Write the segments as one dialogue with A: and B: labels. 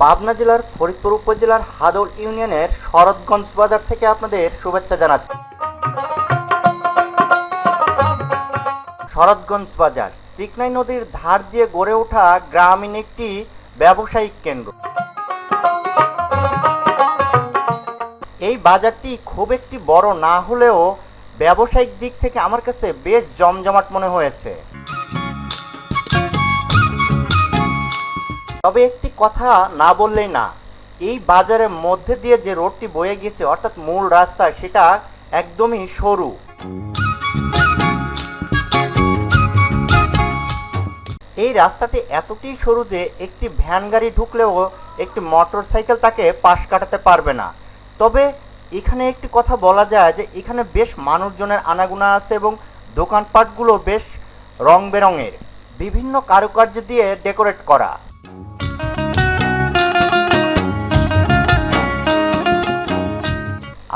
A: পাবনা জেলার ফরিদপুর উপজেলার হাদল ইউনিয়নের শরৎগঞ্জ বাজার থেকে আপনাদের শুভেচ্ছা জানাচ্ছি। শরৎগঞ্জ বাজার, চিকনাই নদীর ধার দিয়ে গড়ে ওঠা গ্রামীণ একটি ব্যবসায়িক কেন্দ্র। এই বাজারটি খুব একটি বড় না হলেও ব্যবসায়িক দিক থেকে আমার কাছে বেশ জমজমাট মনে হয়েছে। তবে একটি কথা না বললেই না। এই বাজারের মধ্যে দিয়ে যে রোডটি বয়ে গেছে অর্থাৎ মূল রাস্তা, সেটা একদমই সরু। এই রাস্তাটি এতটাই সরু যে একটি ভ্যান গাড়ি ঢুকলেও একটি মোটর সাইকেল তাকে পাশ কাটাতে পারবে না। তবে এখানে একটি কথা বলা যায় যে, এখানে বেশ মানুষজনের আনাগোনা আছে এবং দোকানপাটগুলো বেশ রং বেরঙের বিভিন্ন কারুকার্য দিয়ে ডেকোরেট করা।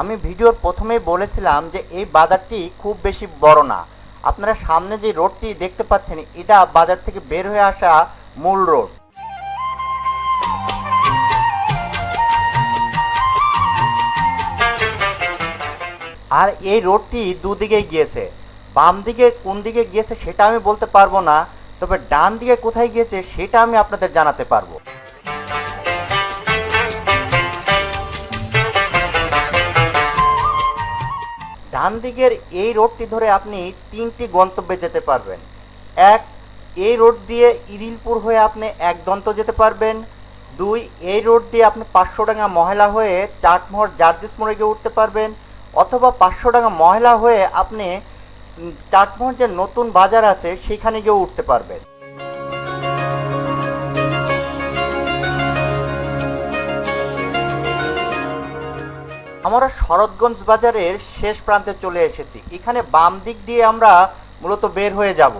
A: আমি ভিডিওর প্রথমেই বলেছিলাম যে এই বাজারটি খুব বেশি বড় না। আপনারা সামনে যে রোডটি দেখতে পাচ্ছেন, এটা বাজার থেকে বের হয়ে আসা মূল রোড। আর এই রোডটি দুদিকেই গিয়েছে। বাম দিকে কোন দিকে গিয়েছে সেটা আমি বলতে পারব না, তবে ডান দিকে কোথায় গিয়েছে সেটা আমি আপনাদের জানাতে পারব। ডান দিকের এই রোডটি ধরে আপনি তিনটি গন্তব্যে যেতে পারবেন। এক, এই রোড দিয়ে ইরিলপুর হয়ে আপনি এক দন্ত যেতে পারবেন। দুই, এই রোড দিয়ে আপনি পাঁচশো টাকা মহিলা হয়ে চাটমোহর জার্জিস মোড়ে গিয়ে উঠতে পারবেন অথবা পাঁচশো টাকা মহিলা হয়ে আপনি চাটমোহর যে নতুন বাজার আছে, সেখানে গিয়েও উঠতে পারবেন। আমরা শরৎগঞ্জ বাজারের শেষ প্রান্তে চলে এসেছি। এখানে বাম দিক দিয়ে আমরা মূলত বের হয়ে যাব।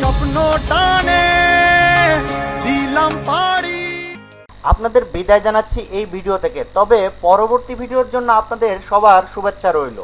B: স্বপ্ন টানে দিলাম পাড়ি।
A: আপনাদের বিদায় জানাচ্ছি এই ভিডিও থেকে। তবে পরবর্তী ভিডিওর জন্য আপনাদের সবার শুভেচ্ছা রইল।